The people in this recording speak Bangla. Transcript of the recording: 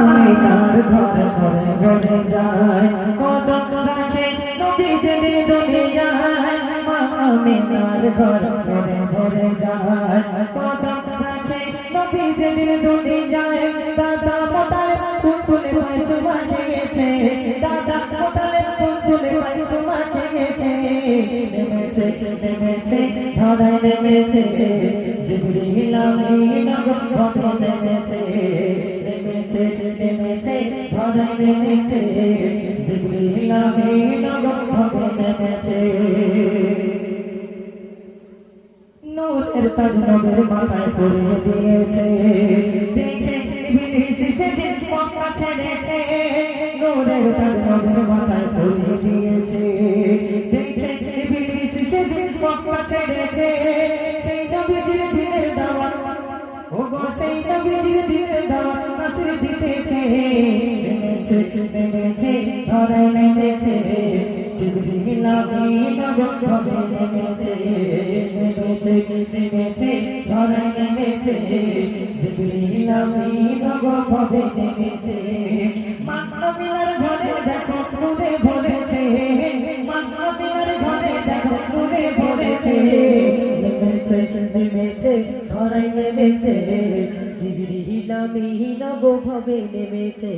আমিনার ঘরে ঘরে ঘরে যায়। কদম রাখে নবীজির দুনিয়ায় মা আমিনার ঘরে ঘরে ঘরে যায়। কদম রাখে নবীজির দুনিয়ায়, দাদা মোতালে ফুল ফুলে পায় চুমা খেয়েছে। দাদা মোতালে ফুল ফুলে পায় চুমা খেয়েছে। নেমেছে নেমেছে, ধরায় নেমেছে। জিবরিল আমিন নেমেছে নেমেছে। ধরায় নেমেছে জিবরিল আমিন ঘরে নেমেছে নূরের তাজ নবীর মাথায় পরিয়ে দিয়েছে। দেখে ইবলিস সেদিন মক্কা ছেড়েছে, নূরের তাজ নবীর মাথায় পরিয়ে দিয়েছে। দেখে ইবলিস সেদিন মক্কা ছেড়েছে, সেই নবীজির দিনের দাওয়াত। ও গো সেই নবীজির দিনের দাওয়াত নাসির দিতেছে। নেমেছে নেমেছে ধরে নেমেছে জিবরিল আমিন গবে নেমেছে নেমেছে নেমেছে ধরে নেমেছে জিবরিল আমিন গবে নেমেছে মানবিনার ঘরে দেখো নূরে ভরেছে মানবিনার ঘরে দেখো নূরে ভরেছে নেমেছে নেমেছে ধরে নেমেছে জিবরিল গো গবে নেমেছে